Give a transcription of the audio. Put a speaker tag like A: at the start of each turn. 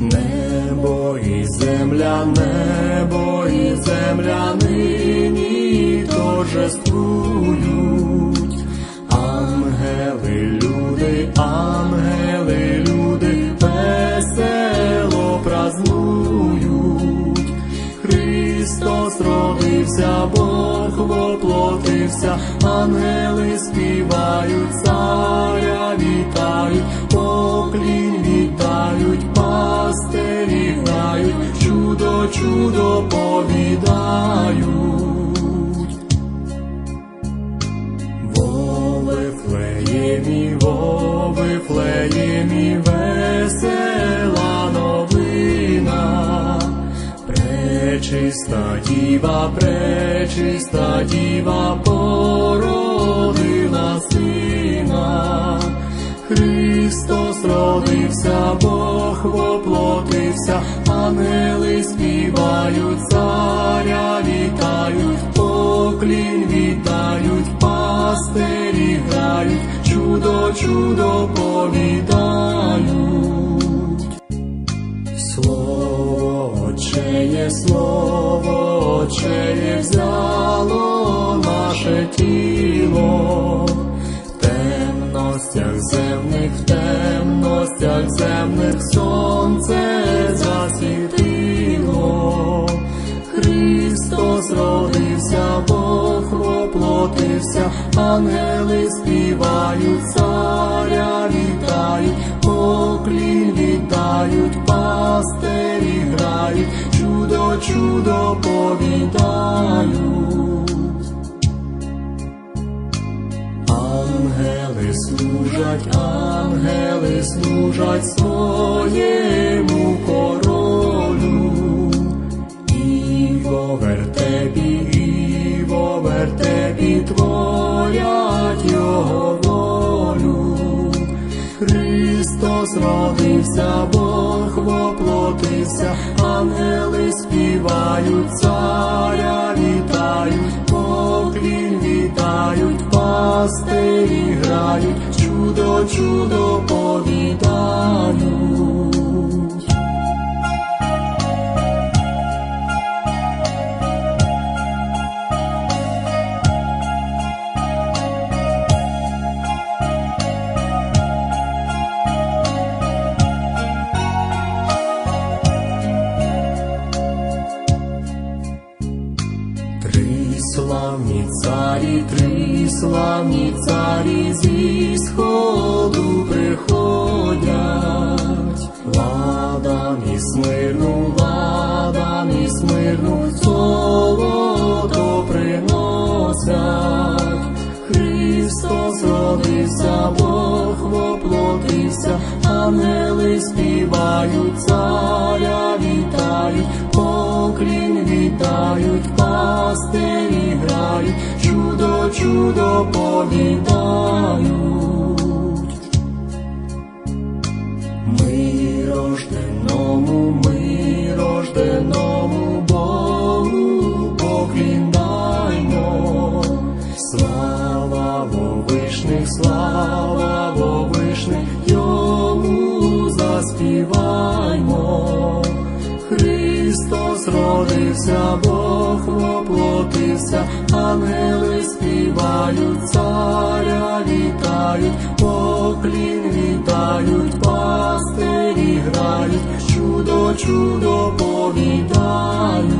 A: Небо і земля, небо і земля воплотився, ангели співають, царя вітають, поклін вітають, пастирі грають, чудо, чудо повідають. Во Вифлеємі, во Вифлеємі, Пречиста діва, пречиста діва породила сина. Христос родився, Бог воплотився, ангели співають, царя вітають, поклін вітають, пастирі грають, чудо, чудо повідають. Отчеє, слово Отчеє взяло наше тіло. В темностях земних, в темностях земних сонце засвітило. Христос родився, Бог воплотився, ангели співають, царя чудо, чудо. Ангели служать, ангели служать своєму королю. І во вертепі, і во вертепі творять Христос родився, Бог воплотився, ангели співають, царя вітають, поклін вітають, пастирі грають, чудо, чудо повідають. Царі, три славні царі зі сходу приходять. Ладан і смирну, ладан і смирну, золото приносять. Христос родився, Бог воплотився, ангели співають, царя вітають, поклін вітають, пастирі грають, чудо, чудо повідають. Ми рожденому, Христос родився, Бог воплотився, ангели співають, царя вітають, поклін вітають, пастирі грають, чудо, чудо повідають.